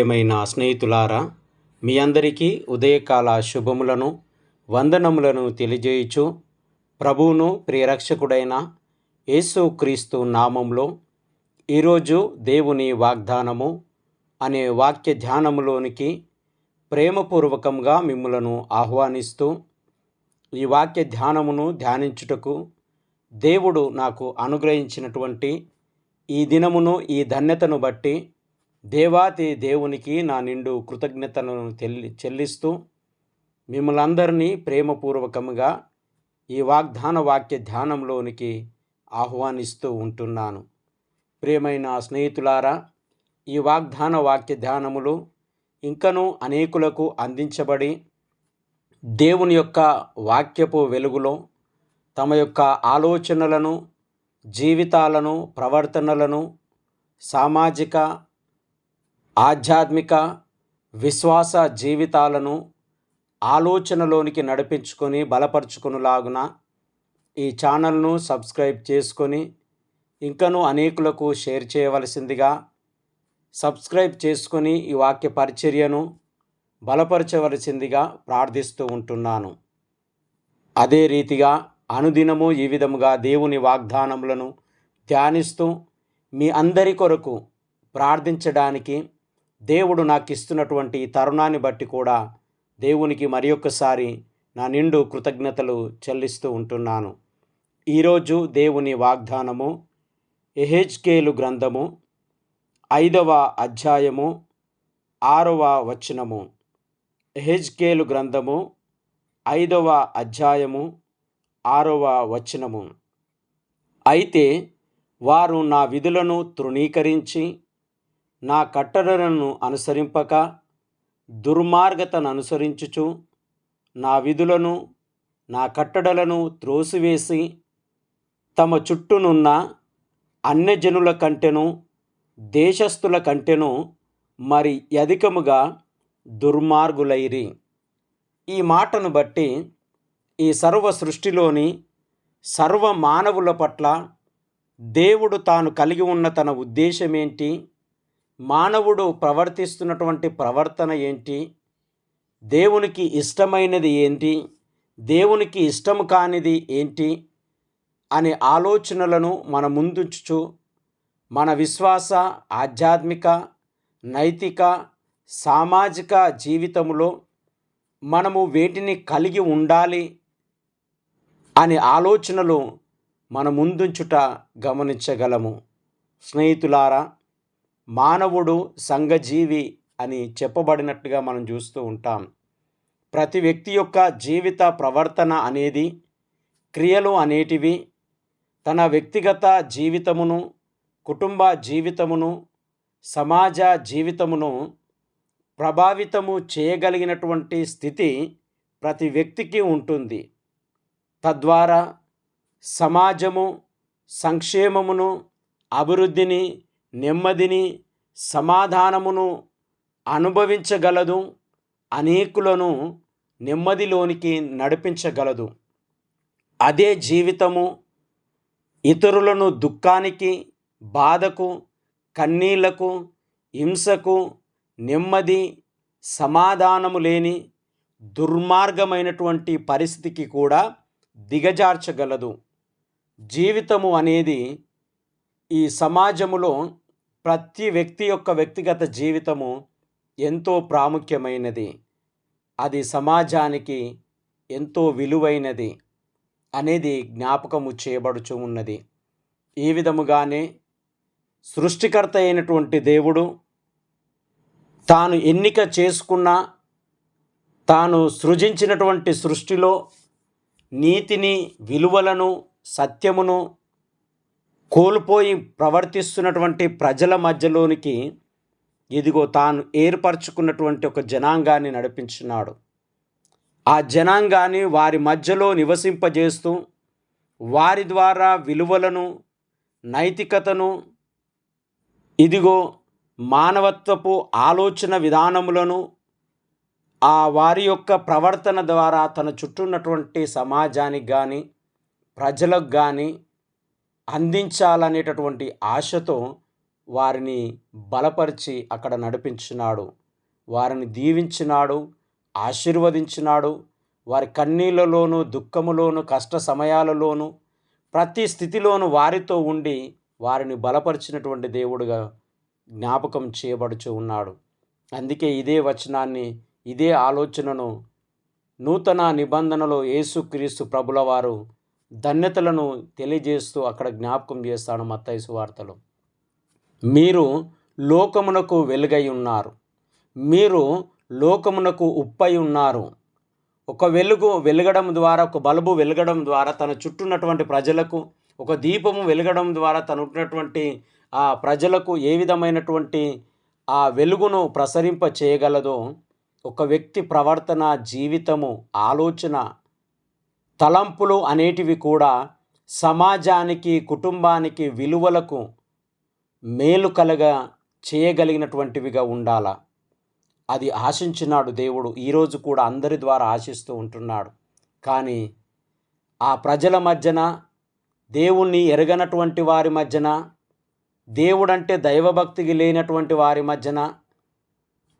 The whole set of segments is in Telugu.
ప్రియమైన స్నేహితులారా మీ అందరికీ ఉదయకాల శుభములను వందనములను తెలియజేయుచు ప్రభువును ప్రియరక్షకుడైన యేసు క్రీస్తు నామంలో ఈరోజు దేవుని వాగ్దానము అనే వాక్య ధ్యానములోనికి ప్రేమపూర్వకంగా మిమ్ములను ఆహ్వానిస్తూ ఈ వాక్య ధ్యానమును ధ్యానించుటకు దేవుడు నాకు అనుగ్రహించినటువంటి ఈ దినమును ఈ ధన్యతను బట్టి దేవాతి దేవునికి నా నిండు కృతజ్ఞతలను చెల్లి చెల్లిస్తూ మిమ్మలందరినీ ప్రేమపూర్వకముగా ఈ వాగ్దాన వాక్య ధ్యానంలోనికి ఆహ్వానిస్తూ ఉంటున్నాను. ప్రియమైన స్నేహితులారా ఈ వాగ్దాన వాక్య ధ్యానములు ఇంకనూ అనేకులకు అందించబడి దేవుని యొక్క వాక్యపు వెలుగులో తమ యొక్క ఆలోచనలను జీవితాలను ప్రవర్తనలను సామాజిక ఆధ్యాత్మిక విశ్వాస జీవితాలను ఆలోచనలోనికి నడిపించుకొని బలపరుచుకునిలాగున ఈ ఛానల్ను సబ్స్క్రైబ్ చేసుకొని ఇంకనూ అనేకులకు షేర్ చేయవలసిందిగా సబ్స్క్రైబ్ చేసుకొని ఈ వాక్య పరిచర్యను బలపరచవలసిందిగా ప్రార్థిస్తూ ఉంటున్నాను. అదే రీతిగా అనుదినము ఈ విధముగా దేవుని వాగ్దానములను ధ్యానిస్తూ మీ అందరి కొరకు ప్రార్థించడానికి దేవుడు నాకు ఇస్తున్నటువంటి ఈ తరుణాన్ని బట్టి కూడా దేవునికి మరి ఒక్కసారి నా నిండు కృతజ్ఞతలు చెల్లిస్తూ ఉంటున్నాను. ఈరోజు దేవుని వాగ్దానము ఎహెచ్కేలు గ్రంథము ఐదవ అధ్యాయము ఆరవ వచనము. ఎహెచ్కేలు గ్రంథము ఐదవ అధ్యాయము ఆరవ వచనము. అయితే వారు నా విధులను తృణీకరించి నా కట్టడలను అనుసరింపక దుర్మార్గతను అనుసరించుచు నా విధులను నా కట్టడలను త్రోసివేసి తమ చుట్టూనున్న అన్యజనుల కంటెను దేశస్థుల కంటెను మరి అధికముగా దుర్మార్గులైరి. ఈ మాటను బట్టి ఈ సర్వ సృష్టిలోని సర్వ మానవుల పట్ల దేవుడు తాను కలిగి ఉన్న తన ఉద్దేశం ఏంటి మానవుడు ప్రవర్తిస్తున్నటువంటి ప్రవర్తన ఏంటి? దేవునికి ఇష్టమైనది ఏంటి? దేవునికి ఇష్టం కానిది ఏంటి? అనే ఆలోచనలను మన ముందుంచుచు మన విశ్వాస ఆధ్యాత్మిక నైతిక సామాజిక జీవితంలో మనము వేటిని కలిగి ఉండాలి అనే ఆలోచనలు మన ముందుంచుట గమనించగలము. స్నేహితులారా మానవుడు సంఘజీవి అని చెప్పబడినట్టుగా మనం చూస్తూ ఉంటాం. ప్రతి వ్యక్తి యొక్క జీవిత ప్రవర్తన అనేది క్రియలు అనేటివి తన వ్యక్తిగత జీవితమును కుటుంబ జీవితమును సమాజ జీవితమును ప్రభావితము చేయగలిగినటువంటి స్థితి ప్రతి వ్యక్తికి ఉంటుంది. తద్వారా సమాజము సంక్షేమమును అభివృద్ధిని నెమ్మదిని సమాధానమును అనుభవించగలదు అనేకులను నెమ్మదిలోనికి నడిపించగలదు. అదే జీవితము ఇతరులను దుఃఖానికి బాధకు కన్నీళ్ళకు హింసకు నెమ్మది సమాధానము లేని దుర్మార్గమైనటువంటి పరిస్థితికి కూడా దిగజార్చగలదు. జీవితము అనేది ఈ సమాజములో ప్రతి వ్యక్తి యొక్క వ్యక్తిగత జీవితము ఎంతో ప్రాముఖ్యమైనది. అది సమాజానికి ఎంతో విలువైనది అనేది జ్ఞాపకము చేయబడుచు ఉన్నది. ఈ విధముగానే సృష్టికర్త అయినటువంటి దేవుడు తాను ఎన్నిక చేసుకున్న తాను సృజించినటువంటి సృష్టిలో నీతిని విలువలను సత్యమును కోల్పోయి ప్రవర్తిస్తున్నటువంటి ప్రజల మధ్యలోనికి ఇదిగో తాను ఏర్పరచుకున్నటువంటి ఒక జనాంగాన్ని నడిపించున్నాడు ఆ జనాంగాన్ని వారి మధ్యలో నివసింపజేస్తూ వారి ద్వారా విలువలను నైతికతను ఇదిగో మానవత్వపు ఆలోచన విధానములను ఆ వారి యొక్క ప్రవర్తన ద్వారా తన చుట్టూ ఉన్నటువంటి సమాజానికి కానీ ప్రజలకు కానీ అందించాలనేటటువంటి ఆశతో వారిని బలపరిచి అక్కడ నడిపించినాడు. వారిని దీవించినాడు ఆశీర్వదించినాడు. వారి కన్నీళ్ళలోనూ దుఃఖములోను కష్ట సమయాలలోనూ ప్రతి స్థితిలోనూ వారితో ఉండి వారిని బలపరిచినటువంటి దేవుడుగా జ్ఞాపకం చేయబడుచు ఉన్నాడు. అందుకే ఇదే వచనాన్ని ఇదే ఆలోచనను నూతన నిబంధనలో యేసుక్రీస్తు ప్రభుల వారు ధన్యతలను తెలియజేస్తూ అక్కడ జ్ఞాపకం చేస్తాడు మత్తైసు వార్తలు. మీరు లోకమునకు వెలుగై ఉన్నారు. మీరు లోకమునకు ఉప్పై ఉన్నారు. ఒక వెలుగు వెలగడం ద్వారా ఒక బల్బు వెలగడం ద్వారా తన చుట్టూ ఉన్నటువంటి ప్రజలకు ఒక దీపము వెలగడం ద్వారా తను ఉన్నటువంటి ఆ ప్రజలకు ఏ విధమైనటువంటి ఆ వెలుగును ప్రసరింప చేయగలదో ఒక వ్యక్తి ప్రవర్తన జీవితము ఆలోచన తలంపులు అనేటివి కూడా సమాజానికి కుటుంబానికి విలువలకు మేలు కలగ చేయగలిగినటువంటివిగా ఉండాలా. అది ఆశించినాడు దేవుడు. ఈరోజు కూడా అందరి ద్వారా ఆశిస్తూ ఉంటున్నాడు. కానీ ఆ ప్రజల మధ్యన దేవుణ్ణి ఎరగనటువంటి వారి మధ్యన దేవుడంటే దైవభక్తికి లేనటువంటి వారి మధ్యన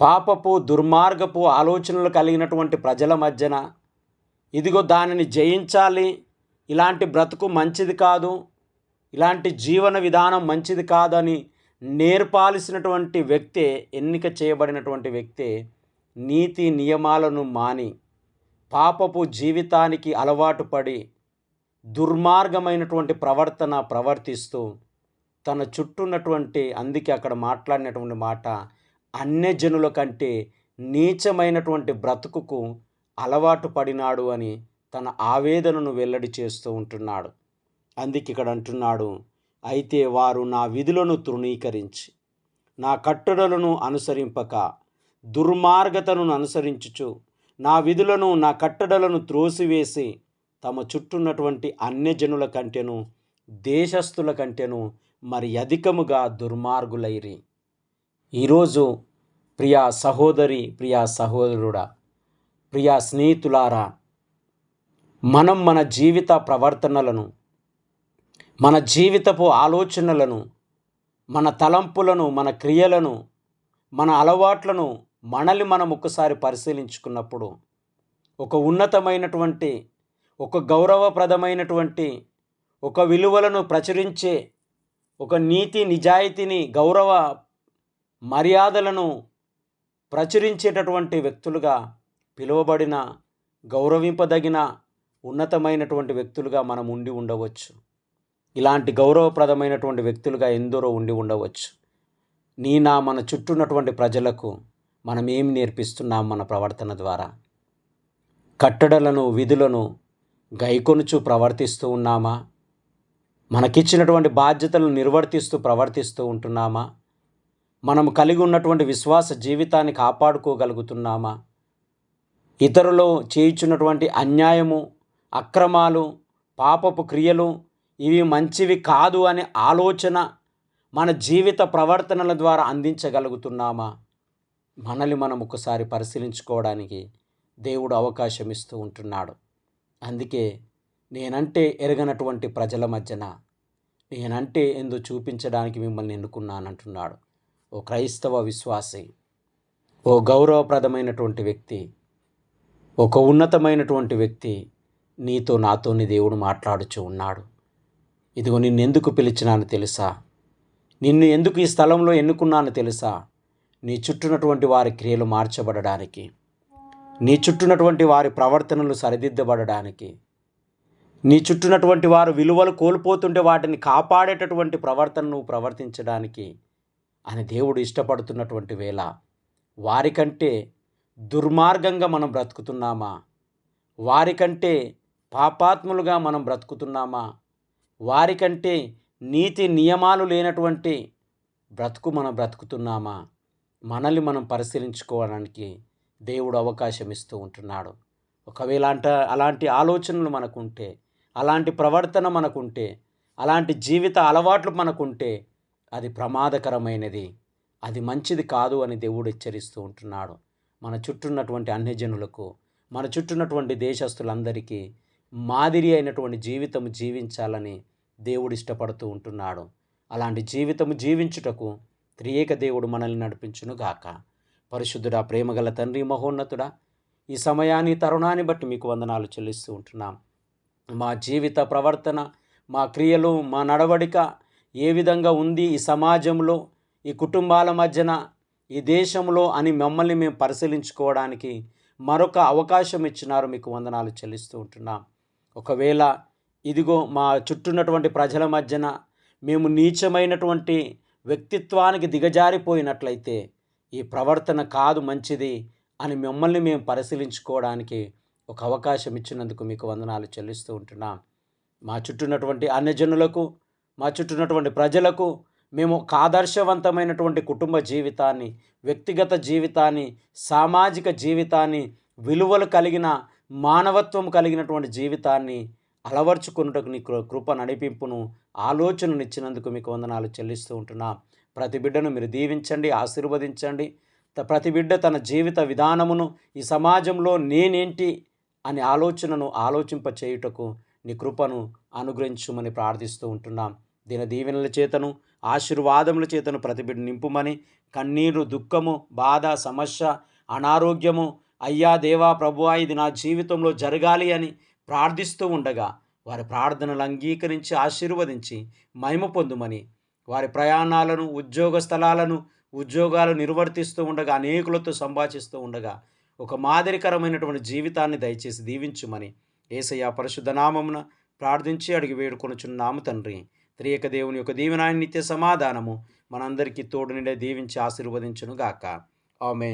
పాపపు దుర్మార్గపు ఆలోచనలు కలిగినటువంటి ప్రజల మధ్యన ఇదిగో దానిని జయించాలి. ఇలాంటి బ్రతుకు మంచిది కాదు. ఇలాంటి జీవన విధానం మంచిది కాదని నేర్పాల్సినటువంటి వ్యక్తే ఎన్నిక చేయబడినటువంటి వ్యక్తే నీతి నియమాలను మాని పాపపు జీవితానికి అలవాటు పడి దుర్మార్గమైనటువంటి ప్రవర్తన ప్రవర్తిస్తూ తన చుట్టూ ఉన్నటువంటి అందుకే అక్కడ మాట్లాడినటువంటి మాట అన్యజనుల కంటే నీచమైనటువంటి బ్రతుకుకు అలవాటు పడినాడు అని తన ఆవేదనను వెల్లడి చేస్తూ ఉంటున్నాడు. అందుకే ఇక్కడ అంటున్నాడు అయితే వారు నా విధులను తృణీకరించి నా కట్టడలను అనుసరింపక దుర్మార్గతను అనుసరించుచు నా విధులను నా కట్టడలను త్రోసివేసి తమ చుట్టూన్నటువంటి అన్యజనుల కంటేను దేశస్థుల కంటేను మరి అధికముగా దుర్మార్గులైరి. ఈరోజు ప్రియా సహోదరి ప్రియా సహోదరుడా ప్రియా స్నేహితులారా మనం మన జీవిత ప్రవర్తనలను మన జీవితపు ఆలోచనలను మన తలంపులను మన క్రియలను మన అలవాట్లను మనల్ని మనం ఒకసారి పరిశీలించుకున్నప్పుడు ఒక ఉన్నతమైనటువంటి ఒక గౌరవప్రదమైనటువంటి ఒక విలువలను ప్రచురించే ఒక నీతి నిజాయితీని గౌరవ మర్యాదలను ప్రచురించేటటువంటి వ్యక్తులుగా పిలువబడిన గౌరవింపదగిన ఉన్నతమైనటువంటి వ్యక్తులుగా మనం ఉండి ఉండవచ్చు. ఇలాంటి గౌరవప్రదమైనటువంటి వ్యక్తులుగా ఎందరో ఉండి ఉండవచ్చు. నీ నా మన చుట్టూ ఉన్నటువంటి ప్రజలకు మనం ఏమి నేర్పిస్తున్నాం మన ప్రవర్తన ద్వారా? కట్టడలను విధులను గైకొనుచు ప్రవర్తిస్తూ ఉన్నామా? మనకిచ్చినటువంటి బాధ్యతలను నిర్వర్తిస్తూ ప్రవర్తిస్తూ ఉంటున్నామా? మనం కలిగి ఉన్నటువంటి విశ్వాస జీవితాన్ని కాపాడుకోగలుగుతున్నామా? ఇతరులు చేయుచున్నటువంటి అన్యాయము అక్రమాలు పాపపు క్రియలు ఇవి మంచివి కాదు అనే ఆలోచన మన జీవిత ప్రవర్తనల ద్వారా అందించగలుగుతున్నామా? మనల్ని మనం ఒకసారి పరిశీలించుకోవడానికి దేవుడు అవకాశం ఇస్తూ ఉంటున్నాడు. అందుకే నేనంటే ఎరగనటువంటి ప్రజల మధ్యన నేనంటే ఎందు చూపించడానికి మిమ్మల్ని ఎన్నుకున్నానంటున్నాడు. ఓ క్రైస్తవ విశ్వాసి ఓ గౌరవప్రదమైనటువంటి వ్యక్తి ఒక ఉన్నతమైనటువంటి వ్యక్తి నీతో నాతోని దేవుడు మాట్లాడుచు ఉన్నాడు. ఇదిగో నిన్ను ఎందుకు పిలిచినాను తెలుసా? నిన్ను ఎందుకు ఈ స్థలంలో ఎన్నుకున్నాను తెలుసా? నీ చుట్టూనటువంటి వారి క్రియలు మార్చబడడానికి నీ చుట్టూనటువంటి వారి ప్రవర్తనలు సరిదిద్దబడడానికి నీ చుట్టూనటువంటి వారు విలువలు కోల్పోతుంటే వాటిని కాపాడేటటువంటి ప్రవర్తనను ప్రవర్తించడానికి అని దేవుడు ఇష్టపడుతున్నటువంటి వేళ వారికంటే దుర్మార్గంగా మనం బ్రతుకుతున్నామా? వారికంటే పాపాత్ములుగా మనం బ్రతుకుతున్నామా? వారికంటే నీతి నియమాలు లేనటువంటి బ్రతుకు మనం బ్రతుకుతున్నామా? మనల్ని మనం పరిశీలించుకోవడానికి దేవుడు అవకాశం ఇస్తూ ఉంటున్నాడు. ఒకవేళ అంట అలాంటి ఆలోచనలు మనకుంటే అలాంటి ప్రవర్తన మనకుంటే అలాంటి జీవిత అలవాట్లు మనకుంటే అది ప్రమాదకరమైనది. అది మంచిది కాదు అని దేవుడు హెచ్చరిస్తూ ఉంటున్నాడు. మన చుట్టూన్నటువంటి అన్యజనులకు మన చుట్టూన్నటువంటి దేశస్తులందరికీ మాదిరి అయినటువంటి జీవితం జీవించాలని దేవుడు ఇష్టపడుతూ ఉంటున్నాడు. అలాంటి జీవితము జీవించుటకు త్రియేక దేవుడు మనల్ని నడిపించును గాక. పరిశుద్ధుడా ప్రేమగల తండ్రి మహోన్నతుడా ఈ సమయాన్ని తరుణాన్ని బట్టి మీకు వందనాలు చెల్లిస్తూ ఉంటున్నాం. మా జీవిత ప్రవర్తన మా క్రియలు మా నడవడిక ఏ విధంగా ఉంది ఈ సమాజంలో ఈ కుటుంబాల మధ్యన ఈ దేశంలో అని మమ్మల్ని మేము పరిశీలించుకోవడానికి మరొక అవకాశం ఇచ్చినారు మీకు వందనాలు చెల్లిస్తూ ఉంటున్నాం. ఒకవేళ ఇదిగో మా చుట్టూన్నటువంటి ప్రజల మధ్యన మేము నీచమైనటువంటి వ్యక్తిత్వానికి దిగజారిపోయినట్లయితే ఈ ప్రవర్తన కాదు మంచిది అని మిమ్మల్ని మేము పరిశీలించుకోవడానికి ఒక అవకాశం ఇచ్చినందుకు మీకు వందనాలు చెల్లిస్తూ ఉంటున్నాం. మా చుట్టూన్నటువంటి అన్యజనులకు మా చుట్టూన్నటువంటి ప్రజలకు మేము ఒక ఆదర్శవంతమైనటువంటి కుటుంబ జీవితాన్ని వ్యక్తిగత జీవితాన్ని సామాజిక జీవితాన్ని విలువలు కలిగిన మానవత్వం కలిగినటువంటి జీవితాన్ని అలవర్చుకున్నటకు నీ కృ- కృప నడిపింపును ఆలోచనను ఇచ్చినందుకు మీకు వందనాలు చెల్లిస్తూ ఉంటున్నాం. ప్రతి బిడ్డను మీరు దీవించండి ఆశీర్వదించండి. త- ప్రతి బిడ్డ తన జీవిత విధానమును ఈ సమాజంలో నేనేంటి అనే ఆలోచనను ఆలోచింప చేయుటకు నీ కృపను అనుగ్రహించుమని ప్రార్థిస్తూ ఉంటున్నాం. దీని దీవెనల చేతను ఆశీర్వాదముల చేతను ప్రతిబిడ్ నింపుమని కన్నీరు దుఃఖము బాధ సమస్య అనారోగ్యము అయ్యా దేవా ప్రభువా ఇది నా జీవితంలో జరగాలి అని ప్రార్థిస్తూ ఉండగా వారి ప్రార్థనలు అంగీకరించి ఆశీర్వదించి మహిమ పొందుమని వారి ప్రయాణాలను ఉద్యోగ స్థలాలను ఉద్యోగాలు నిర్వర్తిస్తూ ఉండగా అనేకులతో సంభాషిస్తూ ఉండగా ఒక మాదిరికరమైనటువంటి జీవితాన్ని దయచేసి దీవించుమని ఏసయ్య పరిశుద్ధ నామమున ప్రార్థించి అడిగి వేడుకొనుచున్నాము తండ్రి. త్రియక దేవుని యొక్క దీవెనాన్ని నిత్య సమాధానము మనందరికీ తోడు నిండే దీవించి ఆశీర్వదించును గాక ఆమె